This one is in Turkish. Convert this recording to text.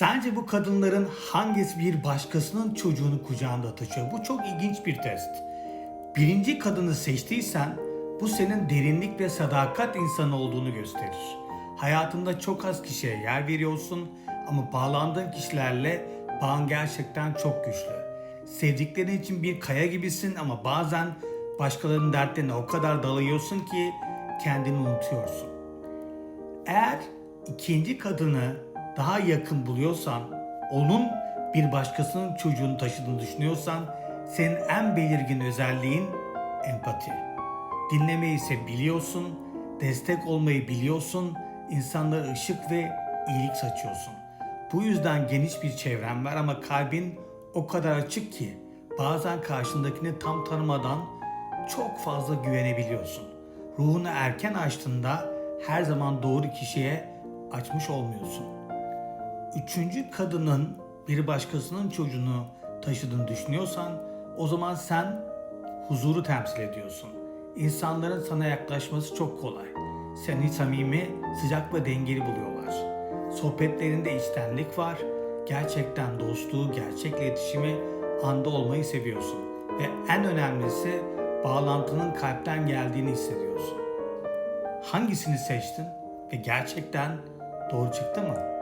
Sence bu kadınların hangisi bir başkasının çocuğunu kucağında taşıyor? Bu çok ilginç bir test. Birinci kadını seçtiysen bu senin derinlik ve sadakat insanı olduğunu gösterir. Hayatında çok az kişiye yer veriyorsun ama bağlandığın kişilerle bağın gerçekten çok güçlü. Sevdiklerin için bir kaya gibisin ama bazen başkalarının dertlerine o kadar dalıyorsun ki kendini unutuyorsun. Eğer ikinci kadını daha yakın buluyorsan, onun bir başkasının çocuğunu taşıdığını düşünüyorsan, senin en belirgin özelliğin empati. Dinlemeyi ise biliyorsun, destek olmayı biliyorsun, insanlara ışık ve iyilik saçıyorsun. Bu yüzden geniş bir çevren var ama kalbin o kadar açık ki bazen karşındakini tam tanımadan çok fazla güvenebiliyorsun. Ruhunu erken açtığında her zaman doğru kişiye açmış olmuyorsun. Üçüncü kadının bir başkasının çocuğunu taşıdığını düşünüyorsan o zaman sen huzuru temsil ediyorsun. İnsanların sana yaklaşması çok kolay. Seni samimi, sıcak ve dengeli buluyorlar. Sohbetlerinde içtenlik var. Gerçekten dostluğu, gerçek iletişimi anda olmayı seviyorsun. Ve en önemlisi bağlantının kalpten geldiğini hissediyorsun. Hangisini seçtin ve gerçekten doğru çıktı mı?